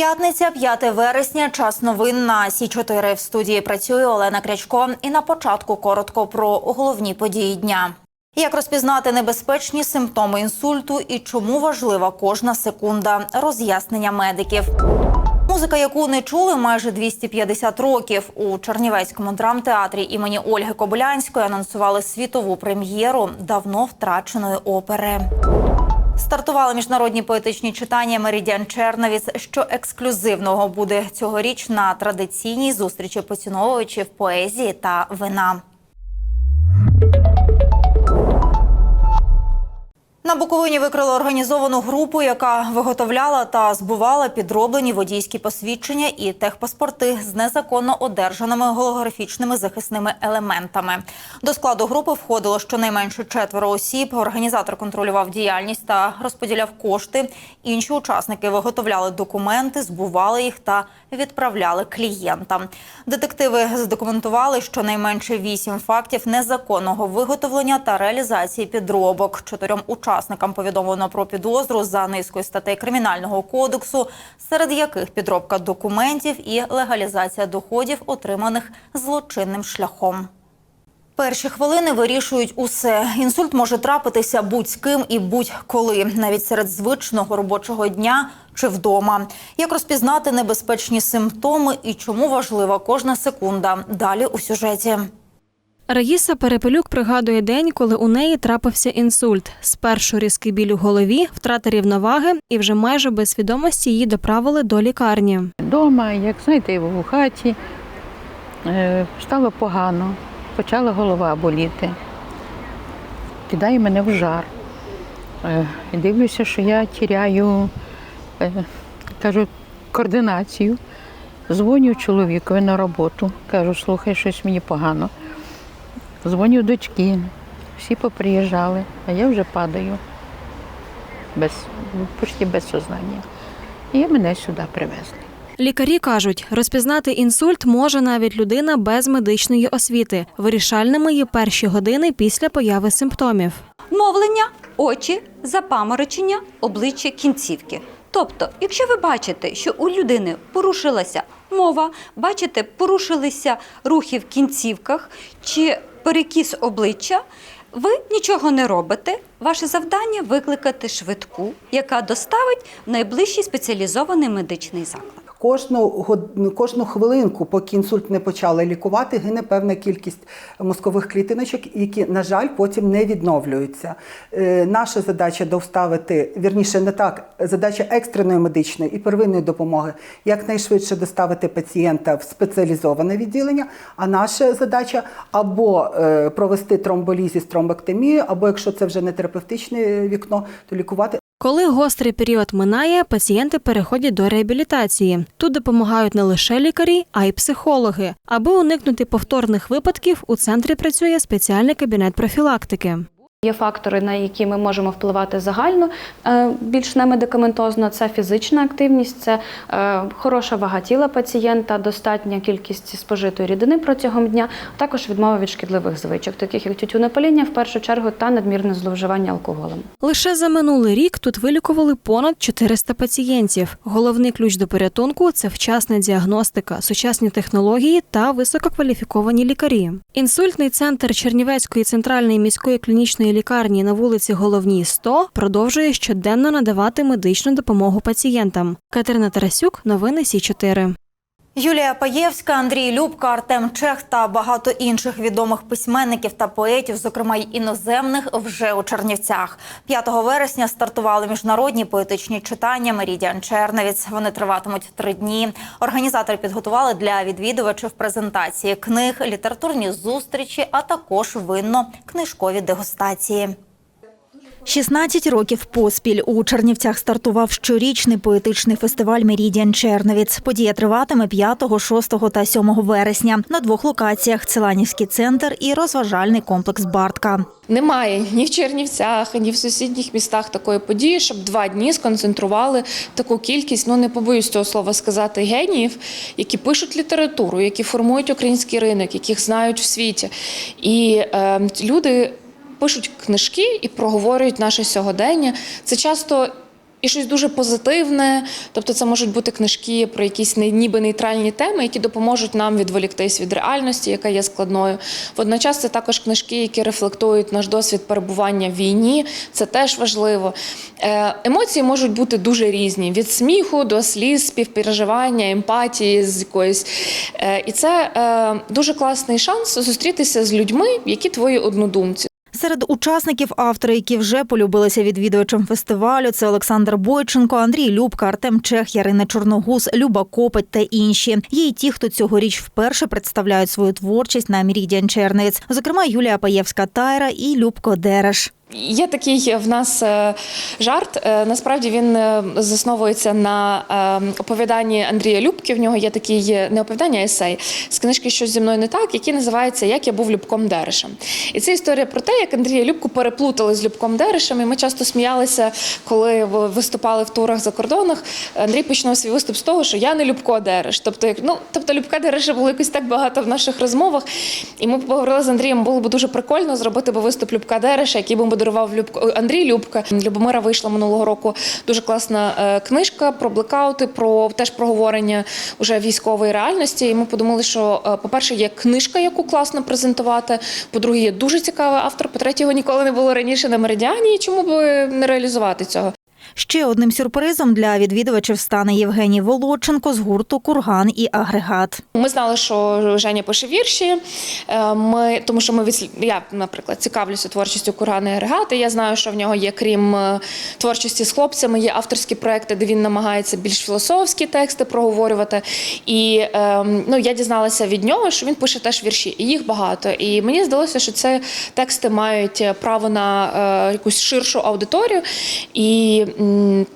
П'ятниця, 5 вересня, час новин на Сі 4 В студії працює Олена Крячко. І на початку коротко про головні події дня. Як розпізнати небезпечні симптоми інсульту і чому важлива кожна секунда? Роз'яснення медиків. Музика, яку не чули майже 250 років у Чернівецькому драмтеатрі імені Ольги Кобилянської анонсували світову прем'єру давно втраченої опери. Стартували міжнародні поетичні читання Меридіан Черновіс, Що ексклюзивного буде цьогоріч на традиційній зустрічі поціновувачів поезії та вина. Буковині викрили організовану групу, яка виготовляла та збувала підроблені водійські посвідчення і техпаспорти з незаконно одержаними голографічними захисними елементами. До складу групи входило щонайменше четверо осіб. Організатор контролював діяльність та розподіляв кошти. Інші учасники виготовляли документи, збували їх та відправляли клієнтам. Детективи задокументували щонайменше вісім фактів незаконного виготовлення та реалізації підробок. Чотирьом учасникам повідомлено про підозру за низкою статей кримінального кодексу, серед яких підробка документів і легалізація доходів, отриманих злочинним шляхом. Перші хвилини вирішують усе. Інсульт може трапитися будь-ким і будь-коли, навіть серед звичного робочого дня чи вдома. Як розпізнати небезпечні симптоми і чому важлива кожна секунда? Далі у сюжеті. Раїса Перепелюк пригадує день, коли у неї трапився інсульт. Спершу різкий біль у голові, втрата рівноваги, і вже майже без свідомості її доправили до лікарні. Дома, як знаєте, у хаті е, стало погано, почала голова боліти, кидає мене в жар. Е, Дивлюся, що я тіряю, е, кажу, координацію. Дзвоню чоловікові на роботу, кажу, слухай, щось мені погано. Дзвоню дочки, всі поприїжджали, а я вже падаю без, почти без сознання. І мене сюди привезли. Лікарі кажуть, розпізнати інсульт може навіть людина без медичної освіти. Вирішальними є перші години після появи симптомів. мовлення, очі, запаморочення, обличчя кінцівки. Тобто, якщо ви бачите, що у людини порушилася мова, бачите, порушилися рухи в кінцівках чи перекіс обличчя, ви нічого не робите. Ваше завдання викликати швидку, яка доставить в найближчий спеціалізований медичний заклад. Кожну кожну хвилинку, поки інсульт не почали лікувати, гине певна кількість мозкових клітиночок, які, на жаль, потім не відновлюються. Е, наша задача доставити, вірніше, не так, задача екстреної медичної і первинної допомоги якнайшвидше доставити пацієнта в спеціалізоване відділення. А наша задача або е, провести тромболізі з тромбектомією, або якщо це вже не терапевтичне вікно, то лікувати Коли гострий період минає, пацієнти переходять до реабілітації. Тут допомагають не лише лікарі, а й психологи. Аби уникнути повторних випадків, у центрі працює спеціальний кабінет профілактики. Є фактори, на які ми можемо впливати загально, е, більш не медикаментозно. Це фізична активність, це е, хороша вага тіла пацієнта, достатня кількість спожитої рідини протягом дня, також відмова від шкідливих звичок, таких як тютюнопаління, в першу чергу, та надмірне зловживання алкоголем. Лише за минулий рік тут вилікували понад 400 пацієнтів. Головний ключ до порятунку це вчасна діагностика, сучасні технології та висококваліфіковані лікарі. Інсультний центр Чернівецької центральної міської клінічної лікарні на вулиці Головній 100 продовжує щоденно надавати медичну допомогу пацієнтам. Катерина Тарасюк, новини Сі 4 Юлія Паєвська, Андрій Любка, Артем Чех та багато інших відомих письменників та поетів, зокрема й іноземних, вже у Чернівцях. 5 вересня стартували міжнародні поетичні читання Мерідіан Черновіць. Вони триватимуть три дні. Організатори підготували для відвідувачів презентації книг, літературні зустрічі, а також винно-книжкові дегустації. 16 років поспіль у Чернівцях стартував щорічний поетичний фестиваль Мерідіан Черновіц. Подія триватиме 5, 6 та 7 вересня на двох локаціях: Целанівський центр і розважальний комплекс Бартка. Немає ні в Чернівцях, ні в сусідніх містах такої події, щоб два дні сконцентрували таку кількість. Ну не побоюсь цього слова сказати геніїв, які пишуть літературу, які формують український ринок, яких знають в світі. І е, люди пишуть книжки і проговорюють наше сьогодення. Це часто і щось дуже позитивне. Тобто, це можуть бути книжки про якісь ніби нейтральні теми, які допоможуть нам відволіктись від реальності, яка є складною. Водночас це також книжки, які рефлектують наш досвід перебування в війні. Це теж важливо. Е, Емоції можуть бути дуже різні: від сміху до сліз, співпереживання, емпатії з якоїсь. Е, І це е, дуже класний шанс зустрітися з людьми, які твої однодумці. Серед учасників автори, які вже полюбилися відвідувачам фестивалю, це Олександр Бойченко, Андрій Любка, Артем Чех, Ярина Чорногуз, Люба Копить та інші. Є й ті, хто цьогоріч вперше представляють свою творчість на Мірідіан Чернець, зокрема Юлія Паєвська Тайра і Любко Дереш. Є такий в нас е, жарт. е, Насправді він е, засновується на е, оповіданні Андрія Любки. В нього є такий е, не оповідання, а есей з книжки Щось зі мною не так, який називається Як я був Любком Дерешем. І це історія про те, як Андрія Любку переплутали з Любком Дерешем. І ми часто сміялися, коли виступали в турах за кордонах. Андрій починав свій виступ з того, що я не Любко Дереш. Тобто, як ну тобто Любка Дереша було якось так багато в наших розмовах. І ми поговорили з Андрієм, було б дуже прикольно зробити би виступ Любка Дереша, який би модерував Любко Андрій Любка. Любомира вийшла минулого року дуже класна е, книжка про блекаути, про теж проговорення уже військової реальності. І ми подумали, що е, по-перше, є книжка, яку класно презентувати. По-друге, є дуже цікавий автор. По-третє, його ніколи не було раніше на меридіані. Чому б не реалізувати цього? Ще одним сюрпризом для відвідувачів стане Євгеній Володченко з гурту Курган і агрегат. Ми знали, що Женя пише вірші. Е, Ми, тому що ми відслід... я, наприклад, цікавлюся творчістю Кургана і Регати. Я знаю, що в нього є, крім е, творчості з хлопцями, є авторські проекти, де він намагається більш філософські тексти проговорювати. І е, ну, я дізналася від нього, що він пише теж вірші, і їх багато. І мені здалося, що це тексти мають право на якусь ширшу аудиторію. І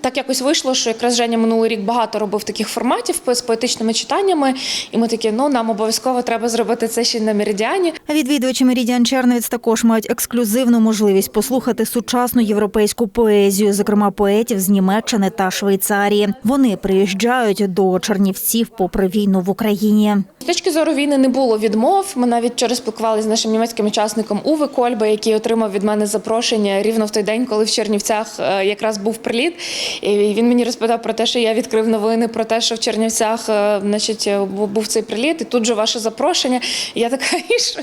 так якось вийшло, що якраз Женя минулий рік багато робив таких форматів з поетичними читаннями. І ми такі, ну нам обов'язково треба зробити це ще на меридіані. Відвідувачі Мерідіан Черновіць також мають ексклюзивну можливість послухати сучасну європейську поезію, зокрема поетів з Німеччини та Швейцарії. Вони приїжджають до Чернівців попри війну в Україні. З точки зору війни не було відмов. Ми навіть вчора спілкувалися з нашим німецьким учасником Уве Кольба, який отримав від мене запрошення рівно в той день, коли в Чернівцях е, якраз був приліт. І він мені розповідав про те, що я відкрив новини про те, що в Чернівцях е, значить, е, був цей приліт, і тут же ваше запрошення. Я така, і що?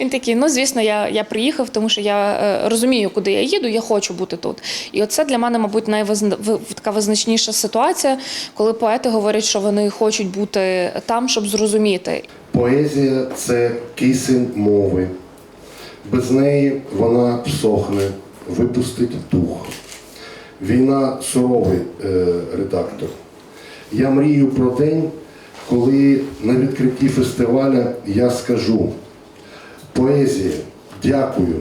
Він такий, ну звісно, я, я приїхав, тому що я е, розумію, куди я їду, я хочу бути тут. І оце для мене, мабуть, найвизна... визначніша ситуація, коли поети говорять, що вони хочуть бути там, щоб зрозуміти. Поезія це кисень мови. Без неї вона всохне, випустить дух. Війна суровий е, редактор. Я мрію про день, коли на відкритті фестиваля я скажу: поезія, дякую,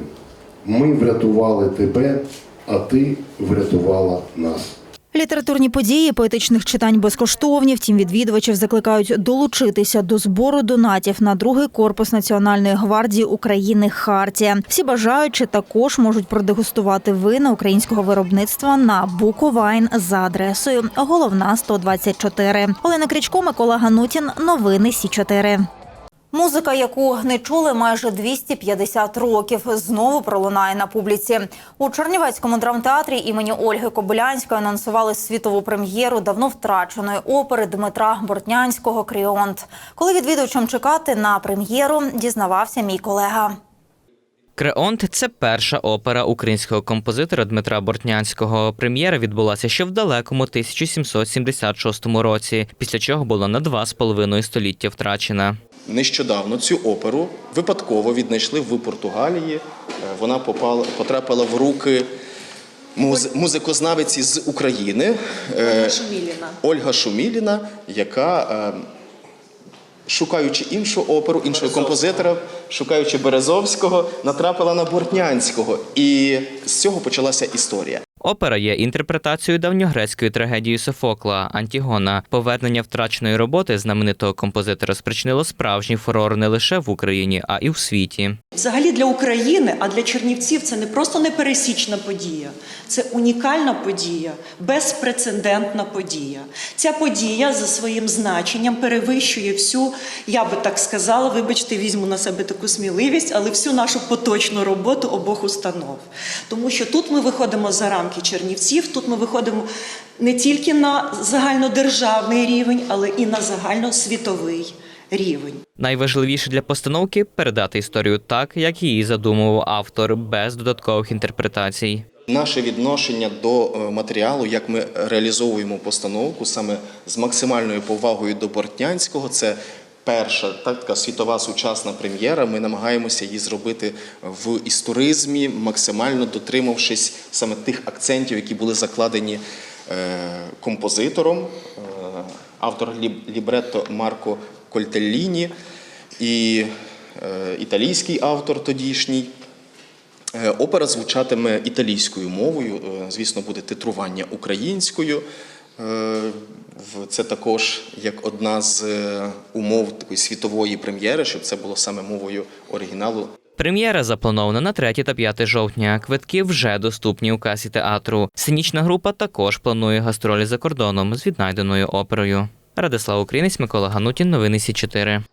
ми врятували тебе, а ти врятувала нас. Літературні події поетичних читань безкоштовні. Втім, відвідувачів закликають долучитися до збору донатів на другий корпус Національної гвардії України Хартія. Всі бажаючі також можуть продегустувати вина українського виробництва на Буковайн за адресою головна 124. Олена Крічко, Микола Ганутін. Новини Сі 4 Музика, яку не чули майже 250 років, знову пролунає на публіці. У Чернівецькому драмтеатрі імені Ольги Кобилянської анонсували світову прем'єру давно втраченої опери Дмитра Бортнянського Кріонт. Коли відвідувачам чекати на прем'єру, дізнавався мій колега. Креонт це перша опера українського композитора Дмитра Бортнянського. Прем'єра відбулася ще в далекому 1776 році, після чого була на два з половиною століття втрачена. Нещодавно цю оперу випадково віднайшли в Португалії. Е, Вона попала, потрапила в руки муз, музикознавиці з України Ольга Шуміліна, Ольга Шуміліна яка, е, шукаючи іншу оперу, іншого композитора, шукаючи Березовського, натрапила на Бортнянського. І з цього почалася історія. Опера є інтерпретацією давньогрецької трагедії Софокла Антігона. Повернення втраченої роботи знаменитого композитора спричинило справжній фурор не лише в Україні, а й у світі. Взагалі для України, а для Чернівців це не просто непересічна подія, це унікальна подія, безпрецедентна подія. Ця подія за своїм значенням перевищує всю, я би так сказала, вибачте, візьму на себе таку сміливість, але всю нашу поточну роботу обох установ. Тому що тут ми виходимо за рамки Чернівців, тут ми виходимо не тільки на загальнодержавний рівень, але і на загальносвітовий рівень. Найважливіше для постановки передати історію так, як її задумував автор, без додаткових інтерпретацій. Наше відношення до е, матеріалу, як ми реалізовуємо постановку, саме з максимальною повагою до Бортнянського, це перша так, така світова сучасна прем'єра. Ми намагаємося її зробити в історизмі, максимально дотримавшись саме тих акцентів, які були закладені е, композитором, е, автор ліб- лібретто Марко Кольтелліні і е, італійський автор тодішній. Е, Опера звучатиме італійською мовою, е, звісно, буде титрування українською. Це також як одна з умов такої світової прем'єри, щоб це було саме мовою оригіналу. Прем'єра запланована на 3 та 5 жовтня. Квитки вже доступні у касі театру. Сценічна група також планує гастролі за кордоном з віднайденою оперою. Радислав Українець, Микола Ганутін, новини Сі 4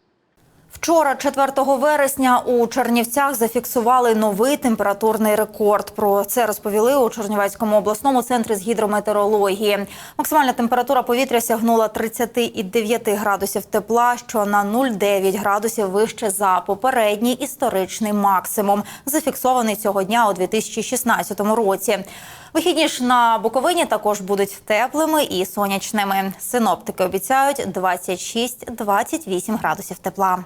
Вчора, 4 вересня, у Чернівцях зафіксували новий температурний рекорд. Про це розповіли у Чернівецькому обласному центрі з гідрометеорології. Максимальна температура повітря сягнула 39 градусів тепла, що на 0,9 градусів вище за попередній історичний максимум, зафіксований цього дня у 2016 році. Вихідні ж на Буковині також будуть теплими і сонячними. Синоптики обіцяють 26-28 градусів тепла.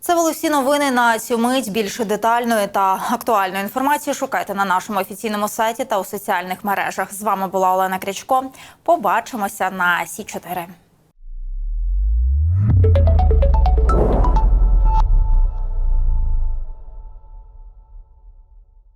Це були всі новини на цю мить. Більше детальної та актуальної інформації шукайте на нашому офіційному сайті та у соціальних мережах. З вами була Олена Крячко. Побачимося на Сі 4